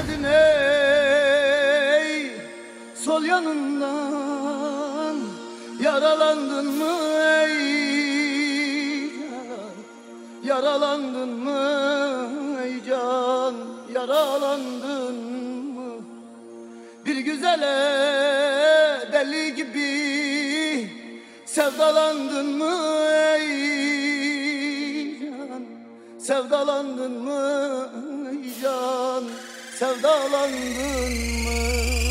geçmedin ey. Sol yanından Yaralandın mı ey? Yaralandın mı ey can? Yaralandın mı? Bir güzele deli gibi Sevdalandın mı ey Sevdalandın mı can Sevdalandın mı